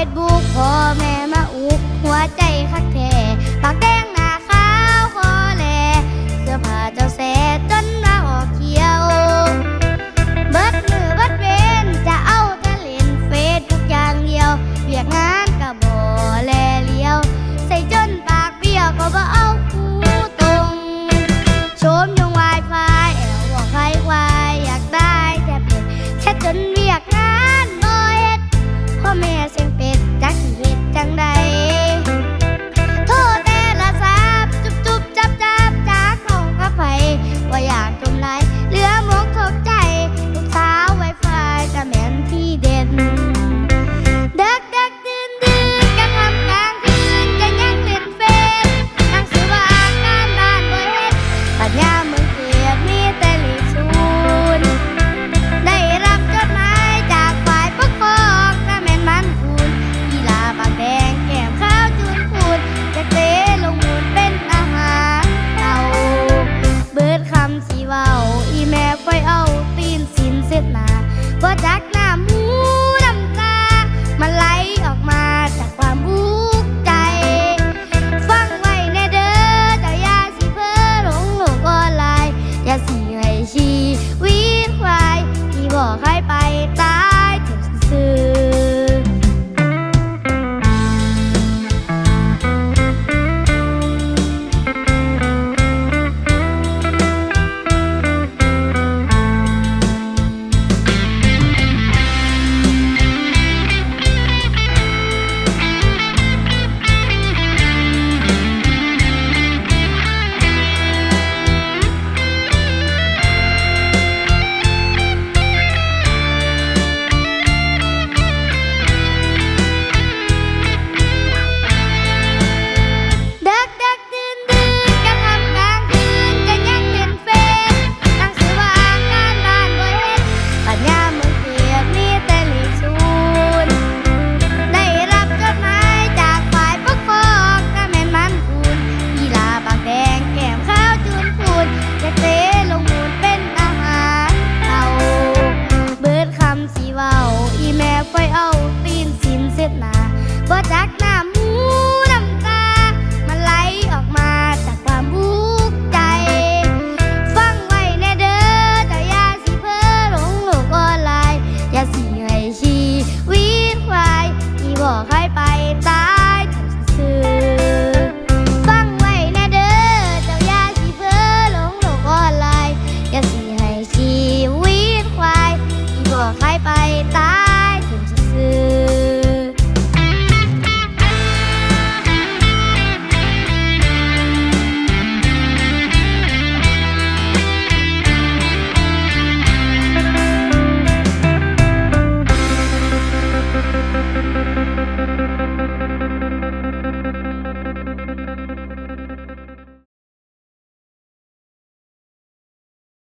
Red bu อีแม่ไฟเอาตีนสินเสร็จหนาบ่จักน้ำ ใครไปตา